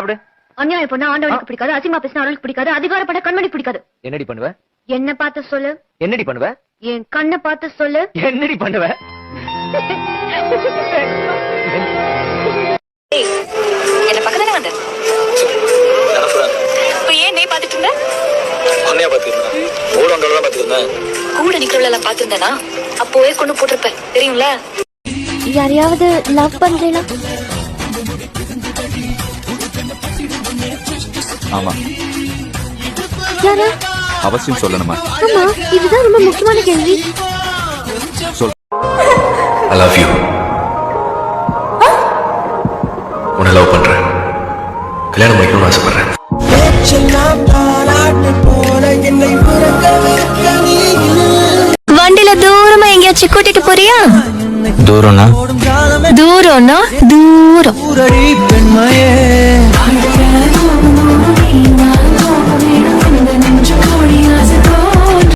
சாப்பிடு. அநியாயம் பண்ண ஆண்டவனுக்கு பிடிக்காது அசிங்கமா பேசினா அவளுக்கு பிடிக்காது அதிகாரப்பட கண்மணி பிடிக்காது. என்னடி பண்ணுவ? என்ன பார்த்து சொல்லு. என்னடி பண்ணுவ? என் கண்ணை பார்த்து சொல்லு. என்னடி பண்ணுவ? என்ன வந்த? இப்ப ஏன் நீ பாத்துட்டு இருந்த? உன்னையா கூட எல்லாம் பாத்துருந்தேனா அப்போவே கொண்டு போட்டிருப்பேன் தெரியும்ல? யாரையாவது லவ் பண்றீங்களா ஆமா. யாரு? அவசியம் சொல்லணுமா? ஆமா இதுதான் ரொம்ப முக்கியமான கேள்வி. ஐ லவ் யூ உன்னை லவ் பண்றேன். கல்யாணம் பண்ணிக்கணும்னு ஆசைப்படுறேன். வண்டில தூரமா எங்கேயாச்சும் கூட்டிட்டு போறியா? தூரம்னா? தூரம்னா தூரம்.